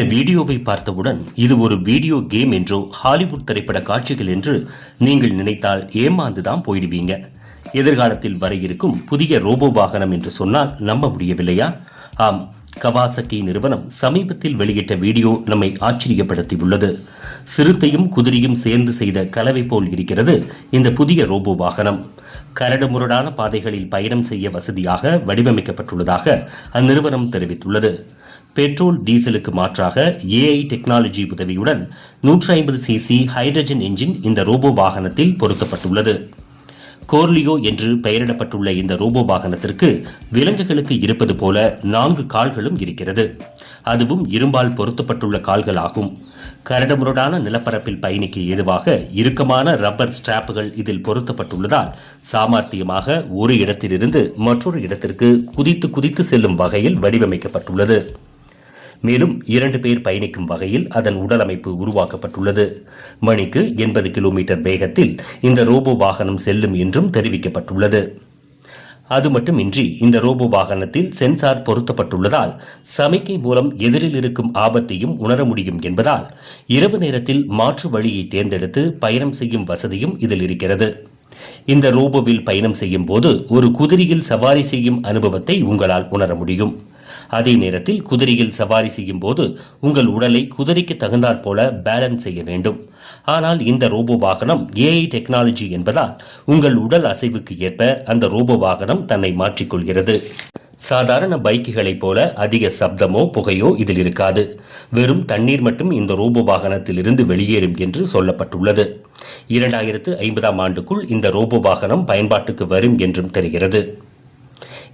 இந்த வீடியோவை பார்த்தவுடன் இது ஒரு வீடியோ கேம் என்றோ ஹாலிவுட் திரைப்பட காட்சிகள் என்று நீங்கள் நினைத்தால் ஏமாந்துதான் போயிடுவீங்க. எதிர்காலத்தில் வர இருக்கும் புதிய ரோபோ வாகனம் என்று சொன்னால் நம்ப முடியவில்லையா? ஆம் கவாசக்கி நிறுவனம் சமீபத்தில் வெளியிட்ட வீடியோ நம்மை ஆச்சரியப்படுத்தியுள்ளது. சிறுத்தையும் குதிரையும் சேர்ந்து செய்த கலவை போல் இருக்கிறது இந்த புதிய ரோபோ வாகனம். கரடுமுரடான பாதைகளில் பயணம் செய்ய வசதியாக வடிவமைக்கப்பட்டுள்ளதாக அந்நிறுவனம் தெரிவித்துள்ளது. பெட்ரோல் டீசலுக்கு மாற்றாக ஏஐ டெக்னாலஜி உதவியுடன் நூற்றி ஐம்பது சிசி ஹைட்ரஜன் என்ஜின் இந்த ரோபோ வாகனத்தில் பொருத்தப்பட்டுள்ளது. கோர்லியோ என்று பெயரிடப்பட்டுள்ள இந்த ரோபோ வாகனத்திற்கு விலங்குகளுக்கு இருப்பது போல நான்கு கால்களும் இருக்கிறது. அதுவும் இரும்பால் பொருத்தப்பட்டுள்ள கால்கள் ஆகும் கரடுமுரடான நிலப்பரப்பில் பயணிக்க ஏதுவாக இறுக்கமான ரப்பர் ஸ்ட்ராப்புகள் இதில் பொருத்தப்பட்டுள்ளதால் சாமர்த்தியமாக ஒரு இடத்திலிருந்து மற்றொரு இடத்திற்கு குதித்து குதித்து செல்லும் வகையில் வடிவமைக்கப்பட்டுள்ளது. மேலும் இரண்டு பேர் பயணிக்கும் வகையில் அதன் உடலமைப்பு உருவாக்கப்பட்டுள்ளது. மணிக்கு எண்பது கிலோமீட்டர் வேகத்தில் இந்த ரோபோ வாகனம் செல்லும் என்றும் தெரிவிக்கப்பட்டுள்ளது. அது மட்டுமின்றி இந்த ரோபோ வாகனத்தில் சென்சார் பொருத்தப்பட்டுள்ளதால் சமிக்கை மூலம் எதிரில் இருக்கும் ஆபத்தையும் உணர முடியும் என்பதால் இரவு நேரத்தில் மாற்று வழியை தேர்ந்தெடுத்து பயணம் செய்யும் வசதியும் இதில் இருக்கிறது. இந்த ரோபோவில் பயணம் செய்யும் போது ஒரு குதிரையில் சவாரி செய்யும் அனுபவத்தை உங்களால் உணர முடியும். அதே நேரத்தில் குதிரையில் சவாரி செய்யும் போது உங்கள் உடலை குதிரைக்கு தகுந்தாற் போல பேலன்ஸ் செய்ய வேண்டும். ஆனால் இந்த ரோபோ வாகனம் ஏஐ டெக்னாலஜி என்பதால் உங்கள் உடல் அசைவுக்கு ஏற்ப அந்த ரோபோ வாகனம் தன்னை மாற்றிக்கொள்கிறது. சாதாரண பைக்குகளைப் போல அதிக சப்தமோ புகையோ இதில் இருக்காது. வெறும் தண்ணீர் மட்டும் இந்த ரோபோ வாகனத்தில் இருந்து வெளியேறும் என்று சொல்லப்பட்டுள்ளது. இரண்டாயிரத்து ஐம்பதாம் ஆண்டுக்குள் இந்த ரோபோ வாகனம் பயன்பாட்டுக்கு வரும் என்றும் தெரிகிறது.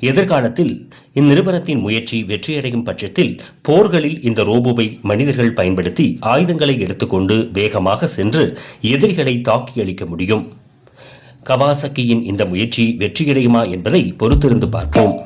எதிர்காலத்தில் இந்நிறுவனத்தின் முயற்சி வெற்றியடையும் பட்சத்தில் போர்களில் இந்த ரோபோவை மனிதர்கள் பயன்படுத்தி ஆயுதங்களை எடுத்துக்கொண்டு வேகமாக சென்று எதிரிகளை தாக்கி அளிக்க முடியும். கவாசக்கியின் இந்த முயற்சி வெற்றியடையுமா என்பதை பொறுத்திருந்து பார்ப்போம்.